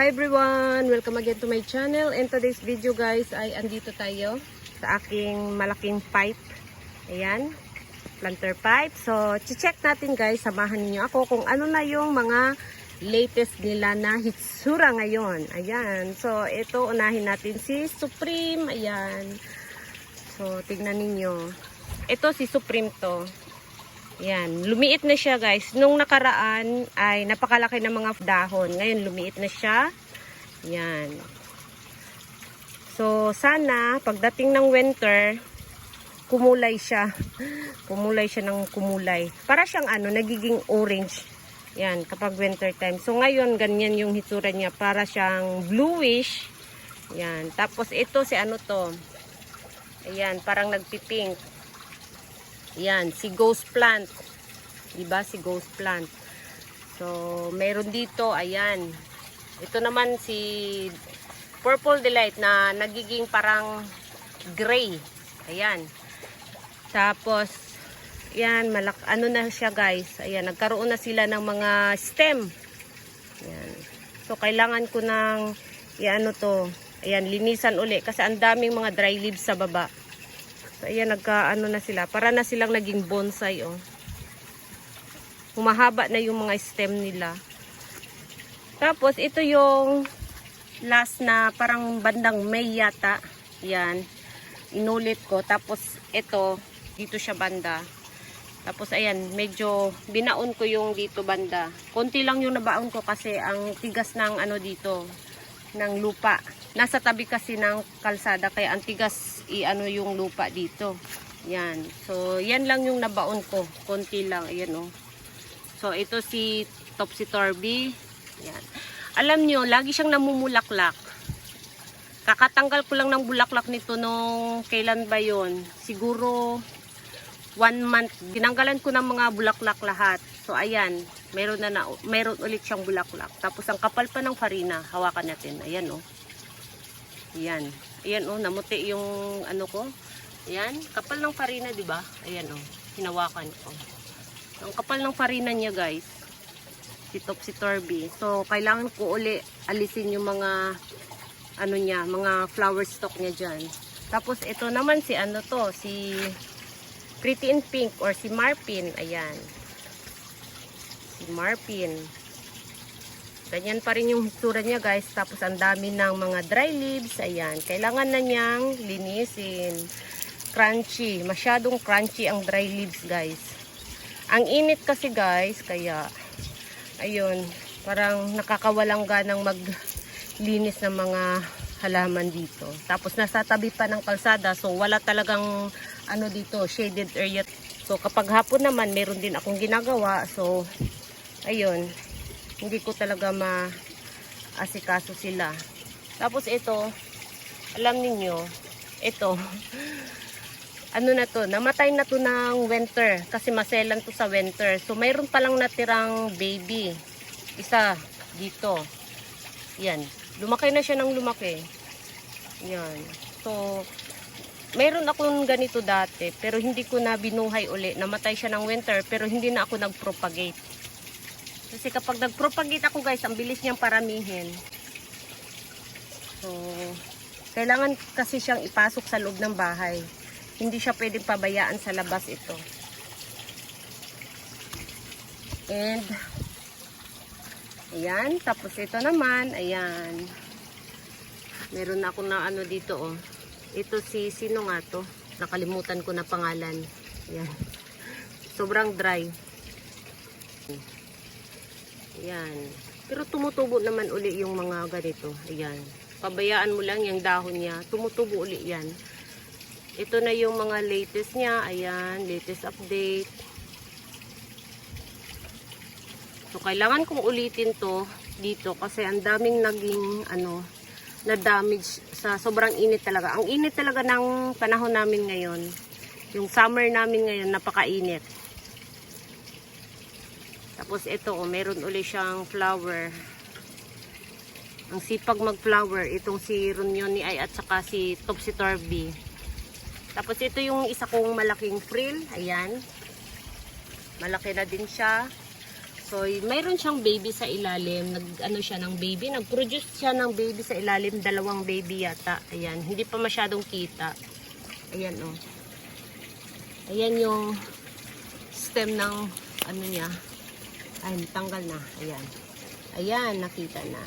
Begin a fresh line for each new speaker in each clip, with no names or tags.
Hi everyone! Welcome again to my channel. And today's video guys ay andito tayo sa aking malaking pipe. Ayan, planter pipe. So, check natin guys, samahan niyo ako kung ano na yung mga latest nila na hitsura ngayon. Ayan. So, ito unahin natin si Supreme. Ayan. So, tignan ninyo. Ito si Supreme to. Yan, lumiit na siya guys. Nung nakaraan ay napakalaki ng mga dahon. Ngayon lumiit na siya. Yan. So sana pagdating ng winter, kumulay siya. kumulay siya ng kumulay. Para siyang ano, nagiging orange. Yan, kapag winter time. So ngayon ganyan yung hitsura niya. Para siyang bluish. Yan. Tapos ito si ano to. Ayan, parang nagpipink. Yan, si ghost plant. 'Di ba si ghost plant? So, meron dito, ayan. Ito naman si Purple Delight na nagiging parang gray. Ayan. Tapos, yan, malak ano na siya guys. Ayan, nagkaroon na sila ng mga stem. Ayan. So, kailangan ko ng, i-ano to, ayan, linisan uli. Kasi ang daming mga dry leaves sa baba. So, ayan, nagka, ano na sila. Para na silang naging bonsai, oh. Humahaba na yung mga stem nila. Tapos, ito yung last na parang bandang May yata. Yan. Inulit ko. Tapos, ito, dito siya banda. Tapos, ayan, medyo binaon ko yung dito banda. Konti lang yung nabaon ko kasi ang tigas ng ano dito, ng lupa. Nasa tabi kasi ng kalsada kaya ang tigas i-ano yung lupa dito. Yan. So, yan lang yung nabaon ko. Konti lang. Ayan oh. So, ito si Topsy Turvy. Yan. Alam nyo, lagi siyang namumulaklak. Kakatanggal ko lang ng bulaklak nito nung kailan ba yon Siguro one month. Tinanggalan ko ng mga bulaklak lahat. So, ayan. Meron na, na meron ulit siyang bulaklak. Tapos, ang kapal pa ng farina. Hawakan natin. Ayan, oh. Ayan. Ayan, oh. Namuti yung ano ko. Ayan. Kapal ng farina, di ba? Ayan, oh. Hinawakan ko. Ang kapal ng farina niya, guys. Si Topsy Turvy. So, kailangan ko uli alisin yung mga ano niya, mga flower stalk niya dyan. Tapos, ito naman si ano to, si Pretty in Pink or si Marpin. Ayan. Si Marpin. Ganyan pa rin yung hitsura niya guys. Tapos ang dami ng mga dry leaves. Ayan. Kailangan na niyang linisin. Crunchy. Masyadong crunchy ang dry leaves guys. Ang init kasi guys. Kaya ayun. Parang nakakawalang ganang maglinis ng mga halaman dito. Tapos nasa tabi pa ng kalsada. So wala talagang ano dito, shaded area. So kapag hapon naman, meron din akong ginagawa. So ayun, hindi ko talaga ma-asikaso sila. Tapos ito, alam ninyo, ito, ano na to, namatay na to ng winter kasi maselan to sa winter. So mayroon palang natirang baby. Isa dito. Yan. Lumaki na siya ng lumaki. Yan. So, mayroon akong ganito dati pero hindi ko na binuhay uli. Namatay siya ng winter pero hindi na ako nag-propagate. Kasi kapag nag-propagate ako guys, ang bilis niyang paramihin. So, kailangan kasi siyang ipasok sa loob ng bahay. Hindi siya pwedeng pabayaan sa labas ito. And, ayan. Tapos ito naman, ayan. Meron ako na ano dito oh. Ito si, sino nga to? Nakalimutan ko na pangalan. Ayan. Sobrang dry. Ayan. Pero tumutubo naman uli yung mga ganito. Ayan. Pabayaan mo lang yung dahon niya. Tumutubo uli yan. Ito na yung mga latest niya. Ayan. Latest update. So, kailangan kong ulitin to dito kasi ang daming naging ano na damage sa sobrang init talaga. Ang init talaga ng panahon namin ngayon. Yung summer namin ngayon napakainit. Tapos ito, oh, meron uli siyang flower. Ang sipag mag-flower, itong si Runyon ni Ay at saka si Topsy Turvy. Tapos ito yung isa kong malaking frill. Ayan. Malaki na din siya. So, mayroon siyang baby sa ilalim. Nag, ano siya ng baby. Nag-produce siya ng baby sa ilalim. Dalawang baby yata. Ayan. Hindi pa masyadong kita. Ayan, oh. Ayan yung stem ng ano niya. Ay, tanggal na. Ayan. Ayan, nakita na.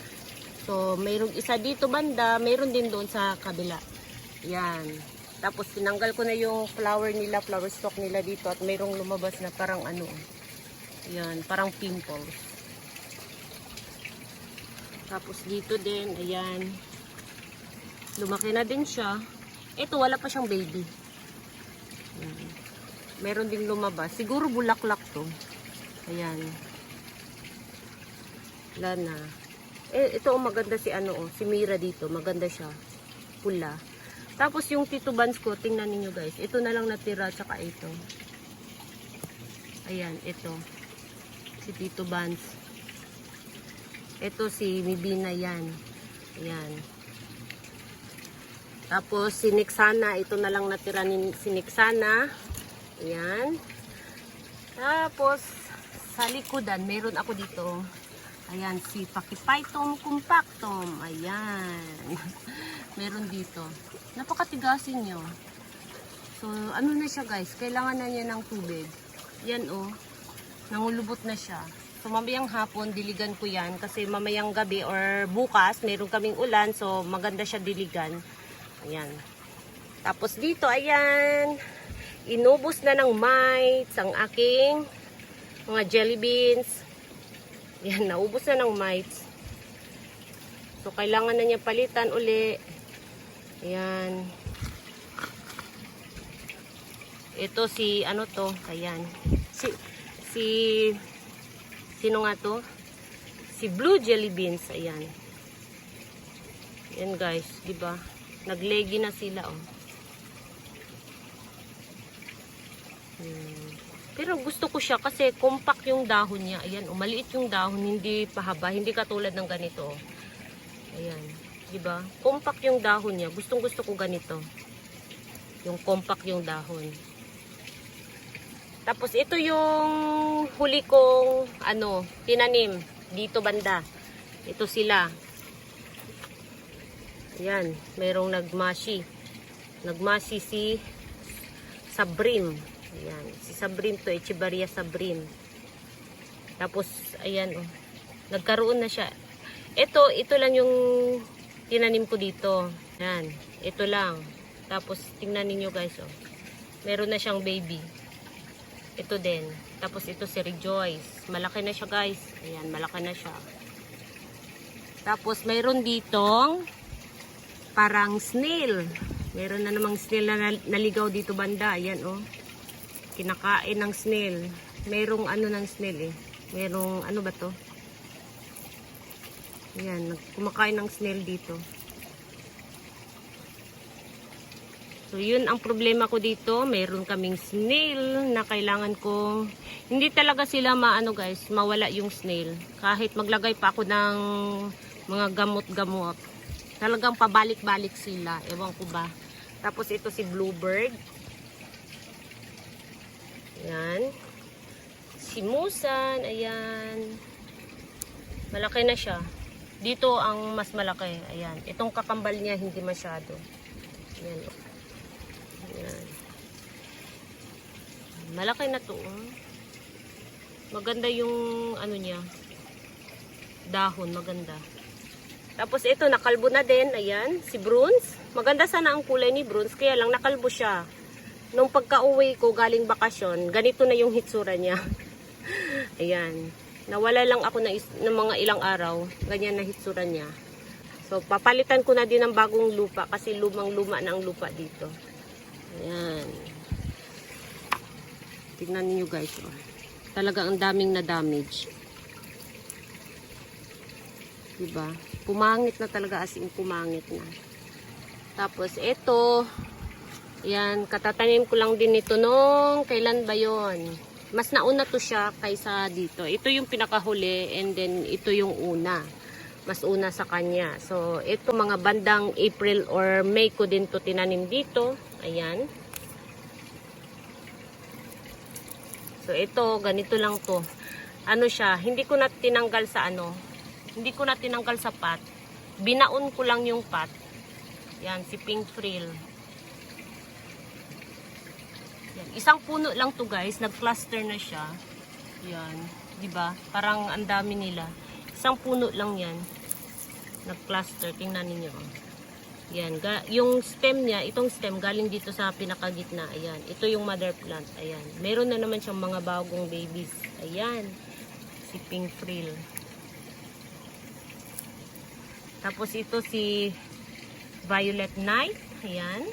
So, mayroong isa dito banda. Mayroon din doon sa kabila. Ayan. Tapos, tinanggal ko na yung flower nila, flower stalk nila dito. At mayroong lumabas na parang ano. Ayan, parang pimples. Tapos, dito din. Ayan. Lumaki na din siya. Ito, wala pa siyang baby. Ayan. Meron ding lumabas. Siguro bulaklak to. Ayan. Wala na. Eh, ito oh, maganda si ano oh, si Mira dito. Maganda siya. Pula. Tapos yung Tito Buns ko, tingnan niyo guys. Ito na lang natira, tsaka ito. Ayan, ito. Si Tito Buns. Ito si Mibina yan. Ayan. Tapos si Nixana, ito na lang natira ni si Nixana. Ayan. Tapos sa likodan, meron ako dito. Ayan, si Pakipaitom Compactum. Ayan. meron dito. Napakatigasin nyo. So, ano na siya guys? Kailangan na niya ng tubig. Yan oh. Nangulubot na siya. So, mamayang hapon, diligan ko yan. Kasi mamayang gabi or bukas, meron kaming ulan. So, maganda siya diligan. Ayan. Tapos dito, ayan. Inubos na ng mites ang aking mga jelly beans. Yan, naubos na ng mites. So, kailangan na niya palitan uli. Ayan. Ito si, ano to, ayan. Si, si, sino nga to? Si Blue Jelly Beans, ayan. Yan guys, di ba? Naglegi na sila, oh. Hmm. Pero gusto ko siya kasi compact yung dahon niya. Ayan, oh, maliit yung dahon, hindi pahaba, hindi katulad ng ganito. oh. Ayan, 'di ba? Compact yung dahon niya. Gustong-gusto ko ganito. Yung compact yung dahon. Tapos ito yung huli kong ano, tinanim dito banda. Ito sila. Ayan, merong nagmashi. Nagmashi si Sabrim. Ayan, si Sabrim to, Echevarria Sabrim. Tapos, ayan, oh, nagkaroon na siya. Ito, ito lang yung tinanim ko dito. Ayan, ito lang. Tapos, tingnan ninyo guys, oh. Meron na siyang baby. Ito din. Tapos, ito si Rejoice. Malaki na siya guys. Ayan, malaki na siya. Tapos, mayroon ditong parang snail. Meron na namang snail na nal- naligaw dito banda. Ayan, oh. Kinakain ng snail. Merong ano ng snail eh. Merong ano ba to? Ayan, kumakain ng snail dito. So, yun ang problema ko dito. Meron kaming snail na kailangan ko... Hindi talaga sila maano guys, mawala yung snail. Kahit maglagay pa ako ng mga gamot-gamot. Talagang pabalik-balik sila. Ewan ko ba. Tapos ito si Bluebird. Ayan. Si Musan. Ayan. Malaki na siya. Dito ang mas malaki. Ayan. Itong kakambal niya hindi masyado. Ayan. Ayan. Malaki na to. oh. Maganda yung ano niya. Dahon. Maganda. Tapos ito, nakalbo na din. Ayan, si Bruns. Maganda sana ang kulay ni Bruns. Kaya lang, nakalbo siya. Nung pagka-uwi ko galing bakasyon, ganito na yung hitsura niya. Ayan. Nawala lang ako is- ng mga ilang araw. Ganyan na hitsura niya. So, papalitan ko na din ng bagong lupa kasi lumang-luma na ang lupa dito. Ayan. Tignan niyo guys. Oh. Talaga ang daming na damage. Diba? Pumangit na talaga as in pumangit na. Tapos ito, yan, katatanim ko lang din ito nung kailan ba yon? Mas nauna to siya kaysa dito. Ito yung pinakahuli and then ito yung una. Mas una sa kanya. So, ito mga bandang April or May ko din to tinanim dito. Ayan. So, ito, ganito lang to. ano siya, hindi ko na tinanggal sa ano, hindi ko na tinanggal sa pot. Binaon ko lang yung pot. Yan, si pink frill. Yan, isang puno lang to guys, nag-cluster na siya. Yan, ba? Parang ang dami nila. Isang puno lang 'yan. Nag-cluster, tingnan niyo. Yan, ga- yung stem niya, itong stem galing dito sa pinakagitna. Ayan, ito yung mother plant. Ayan, meron na naman siyang mga bagong babies. Ayan, si pink frill. Tapos ito si Violet Night. Ayan.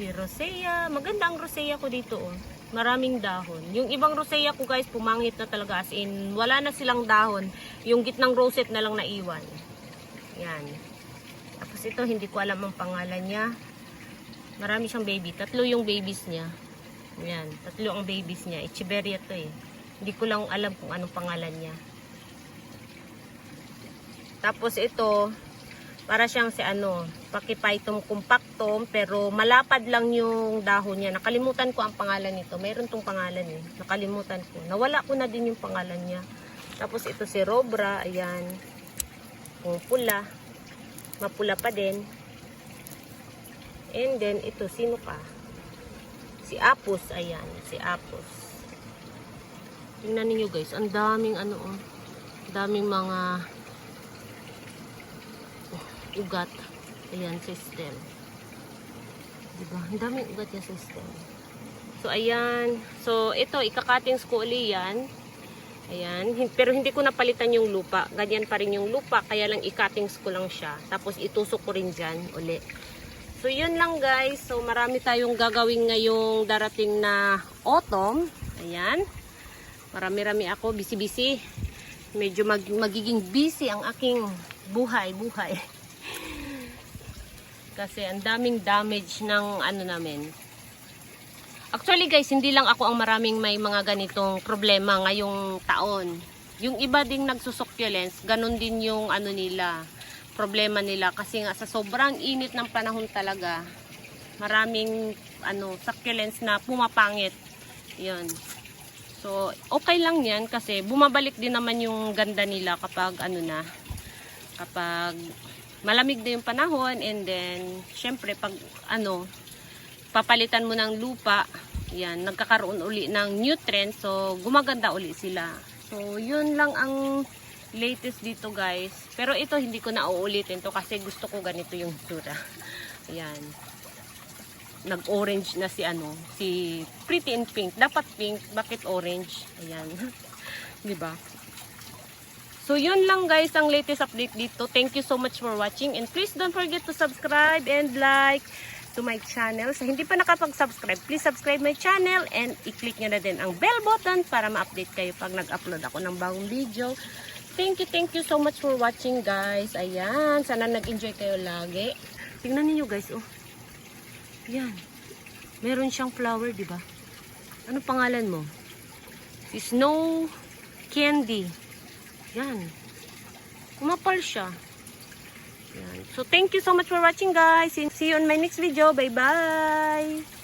Si Rosea. Maganda ang Rosea ko dito oh. Maraming dahon. Yung ibang Rosea ko guys, pumangit na talaga. As in, wala na silang dahon. Yung gitnang rosette na lang naiwan. Yan. Tapos ito, hindi ko alam ang pangalan niya. Marami siyang baby. Tatlo yung babies niya. Yan. Tatlo ang babies niya. Echeveria to eh. Hindi ko lang alam kung anong pangalan niya. Tapos ito, para siyang si ano, Pachyphytum compactum, pero malapad lang yung dahon niya. Nakalimutan ko ang pangalan nito. Mayroon tong pangalan eh. Nakalimutan ko. Nawala ko na din yung pangalan niya. Tapos ito si Robra, ayan. Yung pula. Mapula pa din. And then, ito, sino pa? Si Apus, ayan. Si Apus. Tingnan niyo guys, ang daming ano, oh. daming mga ugat. Ayan, system. Diba? Ang daming ugat yung system. So, ayan. So, ito, ikakatings ko uli yan. Ayan. Pero hindi ko napalitan yung lupa. Ganyan pa rin yung lupa. Kaya lang ikatings ko lang siya. Tapos, itusok ko rin dyan uli. So, yun lang guys. So, marami tayong gagawin ngayong darating na autumn. Ayan. Marami-rami ako. Busy-busy. Medyo mag magiging busy ang aking buhay-buhay. Kasi ang daming damage ng ano namin. Actually guys, hindi lang ako ang maraming may mga ganitong problema ngayong taon. Yung iba ding nagsusucculents, ganun din yung ano nila, problema nila. Kasi nga sa sobrang init ng panahon talaga, maraming ano, succulents na pumapangit. Yun. So, okay lang yan kasi bumabalik din naman yung ganda nila kapag ano na, kapag malamig na yung panahon and then, syempre, pag ano, papalitan mo ng lupa, yan, nagkakaroon uli ng nutrients, so gumaganda uli sila. So, yun lang ang latest dito guys. Pero ito, hindi ko na uulitin to kasi gusto ko ganito yung sura. Ayan. Nag-orange na si ano, si Pretty in Pink. Dapat pink, bakit orange? Ayan. 'Di ba? So, yun lang guys ang latest update dito. Thank you so much for watching and please don't forget to subscribe and like to my channel. Sa hindi pa nakapag-subscribe, please subscribe my channel and i-click nyo na din ang bell button para ma-update kayo pag nag-upload ako ng bagong video. Thank you, thank you so much for watching guys. Ayan, sana nag-enjoy kayo lagi. Tingnan niyo guys, oh. Yan. Meron siyang flower, di ba? Ano pangalan mo? Si Snow Candy. Yan. Kumapal siya. Yan. So, thank you so much for watching, guys. See you on my next video. Bye-bye!